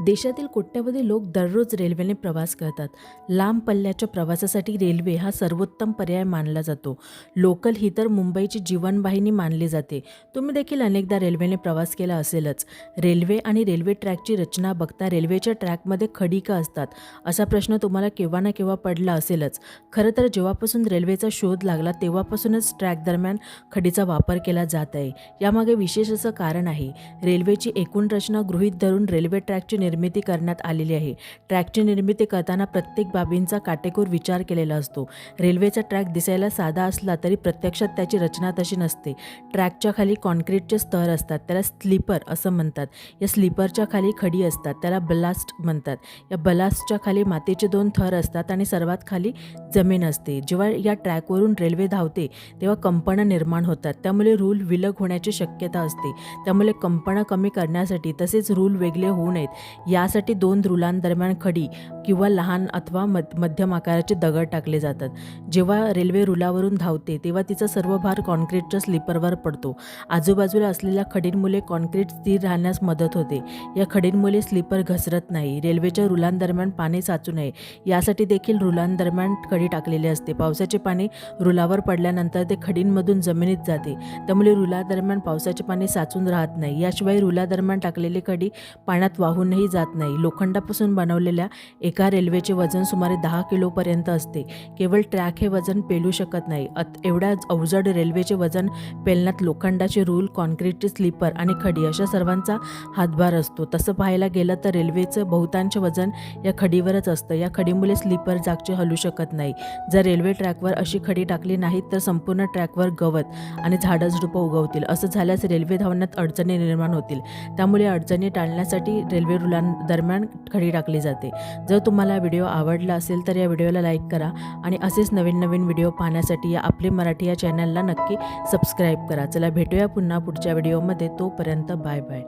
देशातील कोट्यावधी लोक दररोज रेल्वेने प्रवास करतात. लांब पल्ल्याच्या प्रवासासाठी रेल्वे हा सर्वोत्तम पर्याय मानला जातो. लोकल ही तर मुंबईची जीवनवाहिनी मानली जाते. तुम्ही देखील अनेकदा रेल्वेने प्रवास केला असेलच. रेल्वे आणि रेल्वे ट्रॅकची रचना बघता रेल्वेच्या ट्रॅकमध्ये खडी का असतात. असा प्रश्न तुम्हाला केव्हा ना केव्हा पडला असेलच. खरं तर जेव्हापासून रेल्वेचा शोध लागला तेव्हापासूनच ट्रॅक दरम्यान खडीचा वापर केला जात आहे. यामागे विशेष असं कारण आहे. रेल्वेची एकूण रचना गृहीत धरून रेल्वे ट्रॅकची निर्मिती करण्यात आलेली आहे. ट्रॅकची निर्मिती करताना प्रत्येक बाबींचा काटेकोर विचार केलेला असतो. रेल्वेचा ट्रॅक दिसायला साधा असला तरी प्रत्यक्षात त्याची रचना तशी नसते. ट्रॅकच्या खाली कॉन्क्रीटचे स्तर असतात त्याला स्लीपर असं म्हणतात. या स्लीपरच्या खाली खडी असतात त्याला बलास्ट म्हणतात. या बलास्टच्या खाली मातीचे दोन थर असतात आणि सर्वात खाली जमीन असते. जेव्हा या ट्रॅकवरून रेल्वे धावते तेव्हा कंपनं निर्माण होतात. त्यामुळे रूल विलग होण्याची शक्यता असते. त्यामुळे कंपनं कमी करण्यासाठी तसेच रूल वेगळे होऊ नयेत. यासाठी दोन रुलांदरम्यान खडी किंवा लहान अथवा मध मध्यम आकाराचे दगड टाकले जातात. जेव्हा रेल्वे रुलावरून धावते तेव्हा तिचा सर्व भार कॉन्क्रीटच्या स्लीपरवर पडतो. आजूबाजूला असलेल्या खडींमुळे कॉन्क्रीट स्थिर राहण्यास मदत होते. या खडींमुळे स्लीपर घसरत नाही. रेल्वेच्या रुलांदरम्यान पाणी साचू नये. यासाठी देखील रुलांदरम्यान खडी टाकलेली असते. पावसाचे पाणी रुलावर पडल्यानंतर ते खडींमधून जमिनीत जाते. त्यामुळे रुलादरम्यान पावसाचे पाणी साचून राहत नाही. याशिवाय रुलादरम्यान टाकलेली खडी पाण्यात वाहूनही जात नाही. लोखंडापासून बनवलेल्या एका रेल्वेचे वजन सुमारे दहा किलोपर्यंत असते. केवळ ट्रॅक हे वजन पेलू शकत नाही. अत एवढ्या अवजड रेल्वेचे वजन पेलण्यात लोखंडाचे रूल कॉन्क्रीटचे स्लीपर आणि खडी अशा सर्वांचा हातभार असतो. तसं पाहायला गेलं तर रेल्वेचं बहुतांश वजन या खडीवरच असतं. या खडीमुळे स्लीपर जागचे हलू शकत नाही. जर रेल्वे ट्रॅकवर अशी खडी टाकली नाहीत तर संपूर्ण ट्रॅकवर गवत आणि झाडझुडपं उगवतील. असं झाल्यास रेल्वे धावण्यात अडचणी निर्माण होतील. त्यामुळे अडचणी टाळण्यासाठी रेल्वे मुलांदरम्यान खडी टाकली जाते. जर तुम्हाला व्हिडिओ आवडला असेल तर या व्हिडिओला लाईक करा आणि असेच नवीन नवीन व्हिडिओ पाहण्यासाठी या आपले मराठी या चॅनलला नक्की सबस्क्राईब करा. चला भेटूया पुन्हा पुढच्या व्हिडिओमध्ये. तोपर्यंत बाय बाय.